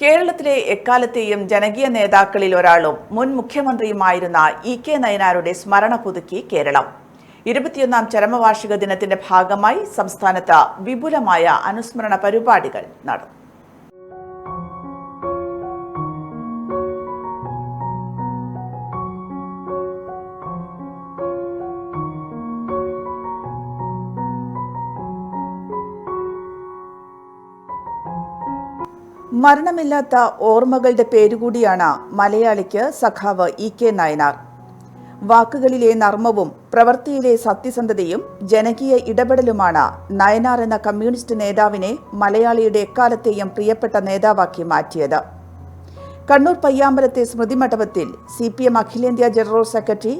കേരളത്തിലെ എക്കാലത്തെയും ജനകീയ നേതാക്കളിൽ ഒരാളും മുൻ മുഖ്യമന്ത്രിയുമായിരുന്ന ഇ കെ നയനാരുടെ സ്മരണ പുതുക്കി കേരളം. ഇരുപത്തിയൊന്നാം ചരമവാർഷിക ദിനത്തിന്റെ ഭാഗമായി സംസ്ഥാനത്ത് വിപുലമായ അനുസ്മരണ പരിപാടികൾ നടന്നു. മരണമില്ലാത്ത ഓർമ്മകളുടെ പേരുകൂടിയാണ് മലയാളിക്ക് സഖാവ് ഇ കെ നയനാർ. വാക്കുകളിലെ നർമ്മവും പ്രവൃത്തിയിലെ സത്യസന്ധതയും ജനകീയ ഇടപെടലുമാണ് നയനാർ എന്ന കമ്മ്യൂണിസ്റ്റ് നേതാവിനെ മലയാളിയുടെ എക്കാലത്തെയും പ്രിയപ്പെട്ട നേതാവാക്കി മാറ്റിയത്. കണ്ണൂർ പയ്യാമ്പലത്തെ സ്മൃതി മണ്ഡപത്തിൽ സി പി എം അഖിലേന്ത്യാ ജനറൽ സെക്രട്ടറി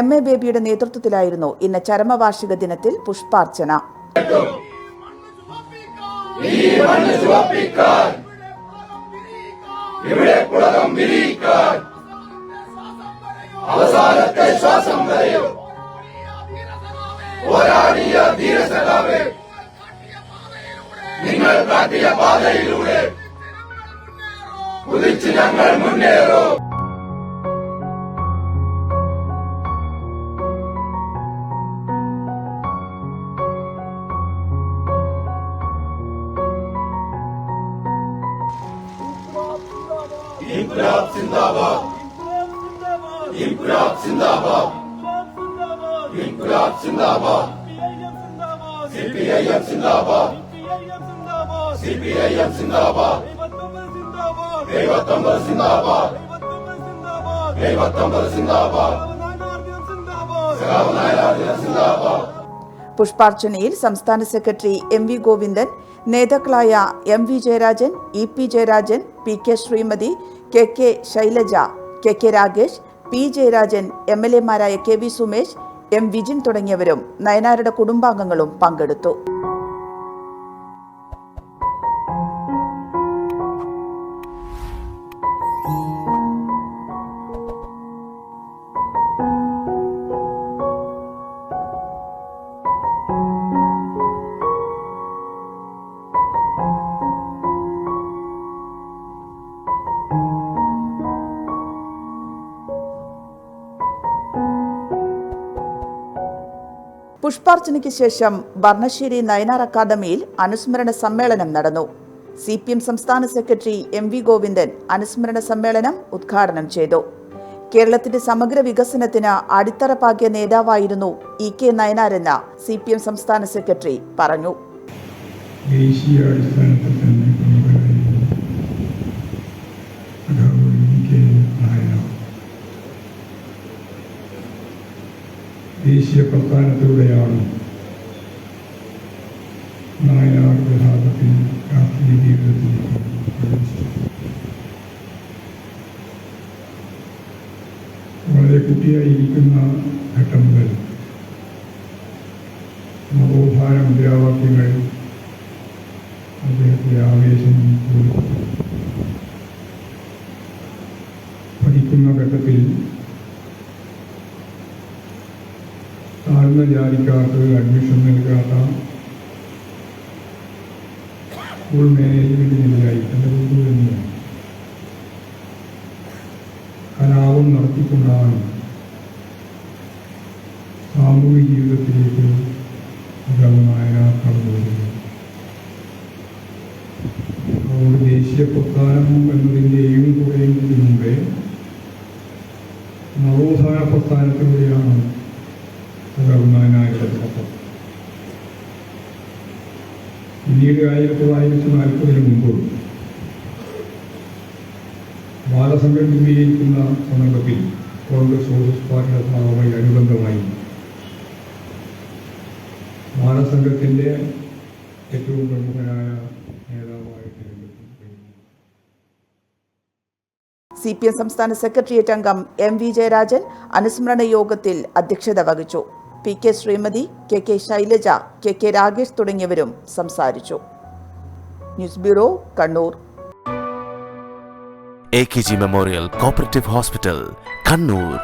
എം എ ബേബിയുടെ നേതൃത്വത്തിലായിരുന്നു ഇന്ന് ചരമവാർഷിക ദിനത്തിൽ പുഷ്പാർച്ചന. ഇവിടെ പുളകം വിരിയിക്കാൻ. അവസാനത്തെ ശ്വാസം വരെയും പോരാടിയ ധീരസഖാവേ നിങ്ങൾ കാട്ടിയ പാതയിലൂടെ കുതിച്ച് ഞങ്ങൾ മുന്നേറും? ഇൻക്ലാബ് സിന്ദാബാദ് ഇൻക്ലാബ് സിന്ദാബാദ് ഇൻക്ലാബ് സിന്ദാബാദ് സിപിഐഎം സിന്ദാബാദ് സിപിഐഎം സിന്ദാബാദ് എഴുപത്തൊമ്പത് സിന്ദാബാദ് എഴുപത്തൊമ്പത് സിന്ദാബാദ് സഖാവ് നായനാർ സിന്ദാബാദ് പുഷ്പാർച്ചനയിൽ സംസ്ഥാന സെക്രട്ടറി എം വി ഗോവിന്ദൻ നേതാക്കളായ M V Jayarajan E P Jayarajan P K Sreemathi K K Shailaja K K Ragesh P Jayarajan M L എമാരായ K V Sumesh M Vijin തുടങ്ങിയവരും നയനാരുടെ കുടുംബാംഗങ്ങളും പങ്കെടുത്തു. പുഷ്പാർച്ചനയ്ക്ക് ശേഷം ഭർണശ്ശേരി നയനാർ അക്കാദമിയിൽ അനുസ്മരണ സമ്മേളനം നടന്നു. സി പി എം സംസ്ഥാന സെക്രട്ടറി എം വി ഗോവിന്ദൻ അനുസ്മരണ സമ്മേളനം ഉദ്ഘാടനം ചെയ്തു. കേരളത്തിന്റെ സമഗ്ര വികസനത്തിന് അടിത്തറ പാകിയ നേതാവായിരുന്നു ഇ കെ നയനാരെന്ന് സി പി എം സംസ്ഥാന സെക്രട്ടറി പറഞ്ഞു. ദേശീയ അടിസ്ഥാനത്തിൽ തന്നെ പ്രമുഖരായിരുന്നു സഖാവ് ഇ കെ നായനാർ ദേശീയ പ്രസ്ഥാനത്തിലൂടെയാണ് നായനാർ യഥാർത്ഥത്തിൽ രാഷ്ട്രീയ ജീവിതത്തിൽ വളരെ കുട്ടിയായിരിക്കുന്ന ഘട്ടം മുതൽ നവോത്ഥാന മുദ്രാവാക്യങ്ങൾ അദ്ദേഹത്തെ ആവേശം താഴ്ന്ന ജാതിക്കാർക്ക് അഡ്മിഷൻ നൽകാത്ത സ്കൂൾ മാനേജ്മെന്റിനെതിരായി എന്റെ ബന്ധു തന്നെയാണ്. കലാപം നടത്തിക്കൊണ്ടാണ് സാമൂഹിക ജീവിതത്തിലേക്ക് നായനാർ കടന്നു വരുന്നത് അതുകൊണ്ട് ദേശീയ പ്രസ്ഥാനം എന്നതിന്റെയും കുറയുന്നതിന് മുമ്പേ നവോത്ഥാന പ്രസ്ഥാനത്തിലൂടെയാണ് നായനാരുടെ തുടക്കം പിന്നീട് ആയിരത്തി തൊള്ളായിരത്തി നാൽപ്പതിന് മുമ്പ് ബാലസംഘം രൂപീകരിക്കുന്ന സന്ദർഭത്തിൽ കോൺഗ്രസ് സോഷ്യലിസ്റ്റ് പാർട്ടിയുടെ ഭാഗമായി അനുബന്ധമായി ബാലസംഘത്തിന്റെ ഏറ്റവും പ്രമുഖനായ സി പി എം സംസ്ഥാന സെക്രട്ടേറിയറ്റ് അംഗം എം വി ജയരാജൻ അനുസ്മരണ യോഗത്തിൽ അധ്യക്ഷത വഹിച്ചു. P K Sreemathi K K Shailaja K K Ragesh തുടങ്ങിയവരും സംസാരിച്ചു. News bureau Kannur. A K G memorial cooperative hospital Kannur.